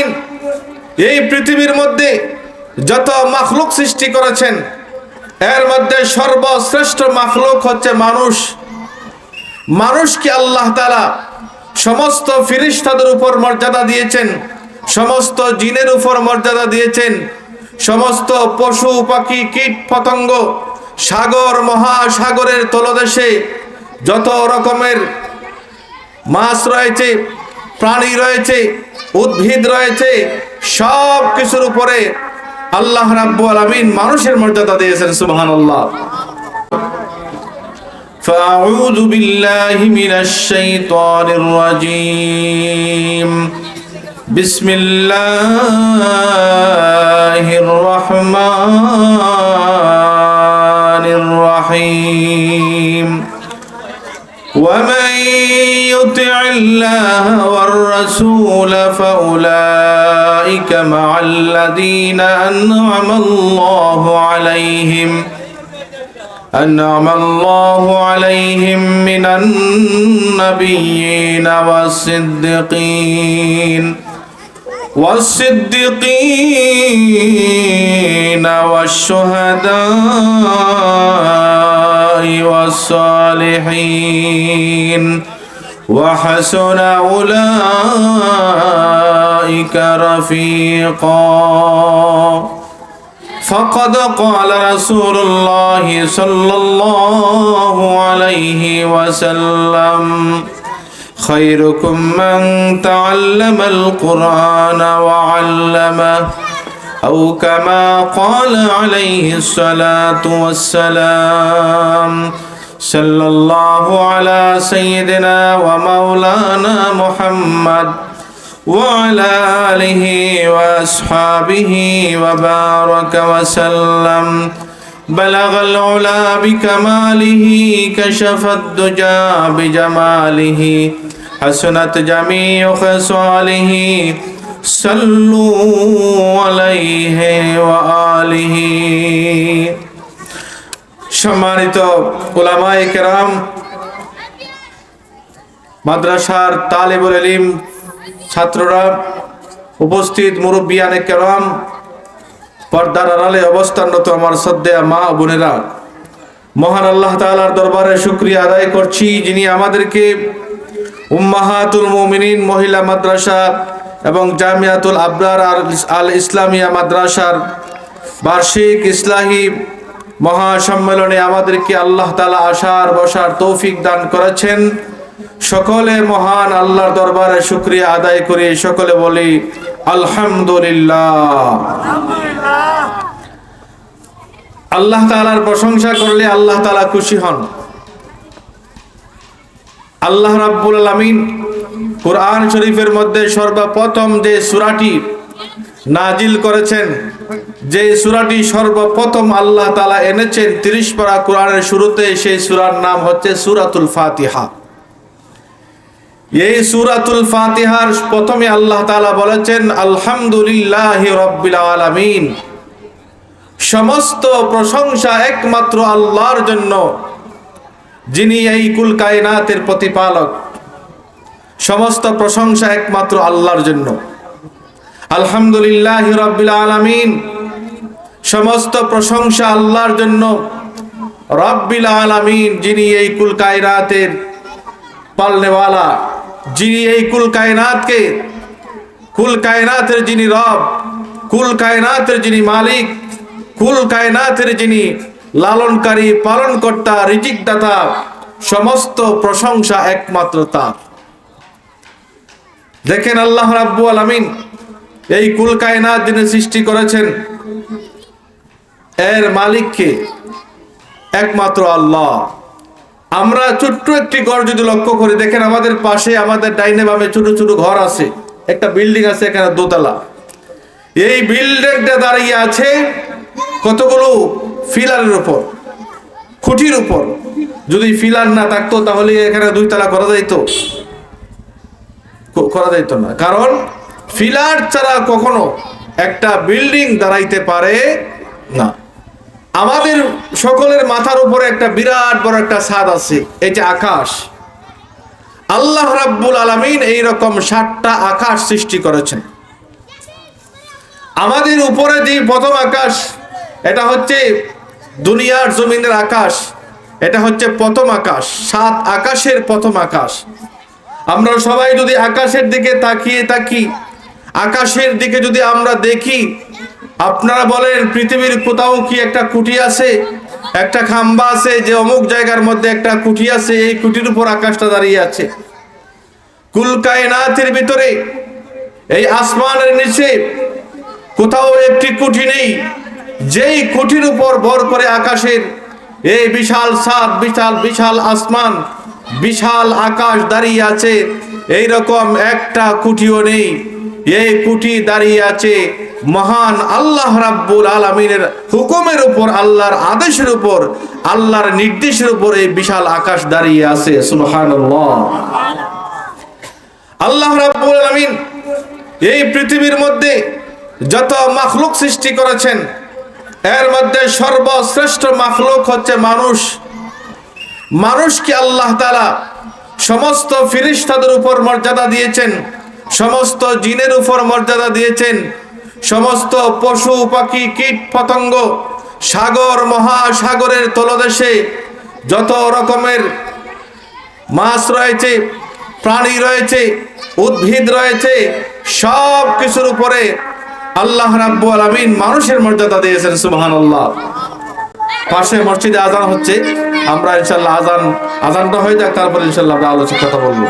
আলামিন এই পৃথিবীর মধ্যে যত মাখলুক সৃষ্টি করেছেন, এর মধ্যে সর্বশ্রেষ্ঠ মাখলুক হচ্ছে মানুষ। মানুষকে আল্লাহ তালা সমস্ত ফিরিস্তাদের উপর মর্যাদা দিয়েছেন, সমস্ত জিনের উপর মর্যাদা দিয়েছেন, সমস্ত পশু, পাখি, কীট, পতঙ্গ, সাগর, মহাসাগরের তলদেশে যত রকমের মাছ রয়েছে, প্রাণী রয়েছে উদ্ভিদ রয়েছে সব কিছুর উপরে আল্লাহ রাব্বু আলামিন মানুষের মর্যাদা দিয়েছেন সুবহানাল্লাহ فأعوذ بالله من الشيطان الرجيم بسم الله الرحمن الرحيم ومن الله والرسول فأولئك مع الذين أنعم الله عليهم. أنعم الله عليهم من النبيين والصديقين. والصديقين والشهداء والصالحين. وحسن أولئك رفيقا. فقد قال رسول الله صلى الله عليه وسلم خيركم من تعلم القرآن وعلمه أو كما قال عليه الصلاة والسلام صلى الله على سيدنا ومولانا محمد وعلى آله وأصحابه وبارك وسلم. بلغ العلا بكماله كشف الدجى بجماله. حسنت جميع خصاله صلوا عليه وآله. সম্মানিত ওলামায়ে কেরাম, মাদ্রাসার তালেবুল ইলিম ছাত্ররা, উপস্থিত মুরব্বিয়ানে কেরাম, পর্দার আড়ালে অবস্থানরত আমার শ্রদ্ধেয়া মা বোনেরা, মহান আল্লাহ তাআলার দরবারে শুক্রিয়া আদায় করছি যিনি আমাদেরকে উম্মাহাতুল মুমিনিন মহিলা মাদ্রাসা এবং জামিয়াতুল আবরার আল, ইসলামিয়া মাদ্রাসার বার্ষিক ইসলাহী মহাসম্মেলনে আমাদেরকে আল্লাহ তালা আসার বসার তৌফিক দান করেছেন। সকলে মহান আল্লাহর দরবারে শুক্রিয়া আদায় করে। সকলে বলি, আলহামদুলিল্লাহ। আল্লাহ তালার প্রশংসা করলে আল্লাহ তালা খুশি হন। আল্লাহ রাব্বুল আলামিন কোরআন শরীফের মধ্যে সর্বপ্রথম যে সূরাটি নাজিল করেছেন। যে সূরাটি সর্বপ্রথম আল্লাহ তালা এনেছেন 30 পারা কোরআনের শুরুতে সেই সূরার নাম হচ্ছে সুরাতুল ফাতিহা। এই সুরাতুল ফাতিহার প্রথমে আল্লাহ তালা বলেছেন, আলহামদুলিল্লাহি রাব্বিল আলামিন। সমস্ত প্রশংসা একমাত্র আল্লাহর জন্য, যিনি এই কুল কায়নাতের প্রতিপালক। সমস্ত প্রশংসা একমাত্র আল্লাহর জন্য। আলহামদুলিল্লাহ রব্বিল আলামিন। সমস্ত প্রশংসা আল্লাহর জন্য। রব্বিল আলামিন যিনি এই কুল কায়নাতের পালনেওয়ালা, যিনি এই কুল কায়নাতকে, কুল কায়নাতের যিনি রব, কুল কায়নাতের যিনি মালিক, কুল কায়নাতের যিনি লালনকারী, পালনকর্তা রিজিক দাতা সমস্ত প্রশংসা একমাত্র তার। দেখেন আল্লাহ রাব্বু আলামিন এই কুল কায়নাত যিনি সৃষ্টি করেছেন, এর মালিককে একমাত্র আল্লাহ। আমরা ছোট্ট একটি ঘর যদি লক্ষ্য করি, দেখেন আমাদের পাশে, আমাদের ডাইনে বামে ছোট ছোট ঘর আছে। একটা বিল্ডিং আছে, এখানে দোতলা। এই বিল্ডিংটা দাঁড়িয়ে আছে কতগুলো ফিলারের উপর, খুঁটির উপর। যদি ফিলার না থাকতো, তাহলে এখানে দুই তালা করা যাইতো। করা যাইতো না। কারণ ফিলার ছাড়া কখনো একটা বিল্ডিং দাঁড়াইতে পারে না। আমাদের সকলের মাথার উপরে একটা বিরাট বড় একটা ছাদ আছে, এই যে আকাশ। আল্লাহ রাব্বুল আলামিন এই রকম সাতটা আকাশ সৃষ্টি করেছেন। আমাদের উপরে যে প্রথম আকাশ, এটা হচ্ছে দুনিয়ার জমিনের আকাশ, এটা হচ্ছে প্রথম আকাশ, সাত আকাশের প্রথম আকাশ। আমরা সবাই যদি আকাশের দিকে তাকিয়ে থাকি আকাশের দিকে যদি আমরা দেখি, আপনারা বলেন পৃথিবীর কোথাও কি একটা কুটি আছে? একটা খাম্বা আছে যে অমুক জায়গার মধ্যে একটা কুটি আছে, এই কুটির উপর আকাশটা দাঁড়িয়ে আছে। কুলকায়নাথের ভিতরে, এই আসমানের নিচে কোথাও একটি কুঠি নেই। যেই কুঠির উপর ভর করে আকাশের এই বিশাল সাত, বিশাল বিশাল আসমান, বিশাল আকাশ দাঁড়িয়ে আছে এই রকম একটা কুঠিও নেই। এই কুটি দাঁড়িয়ে আছে মহান আল্লাহ রাব্বুল আলমিনের হুকুমের উপর, আল্লাহর আদেশের উপর, আল্লাহর নির্দেশের উপর এই বিশাল আকাশ দাঁড়িয়ে আছে। সুবহানাল্লাহ। আল্লাহ রাব্বুল আলামিন এই পৃথিবীর মধ্যে যত মাখলুক সৃষ্টি করেছেন, এর মধ্যে সর্বশ্রেষ্ঠ মাখলুক হচ্ছে মানুষ। মানুষকে আল্লাহ তাআলা সমস্ত ফিরিস্তাদের উপর মর্যাদা দিয়েছেন। সমস্ত জিনের উপর মর্যাদা দিয়েছেন। সমস্ত পশু, পাখি, কীট, পতঙ্গ, সাগর, মহাসাগরের তলদেশে যত রকমের মাছ রয়েছে, প্রাণী রয়েছে, উদ্ভিদ রয়েছে, সব কিছুর উপরে আল্লাহ রাব্বু আলামিন মানুষের মর্যাদা দিয়েছেন, সুবহানাল্লাহ। পাশে মসজিদে আজান হচ্ছে। আমরা ইনশাল্লাহ আজান আজানটা হয়ে যাক, তারপর ইনশাল্লাহ আমরা আলোচনা কথা বলব।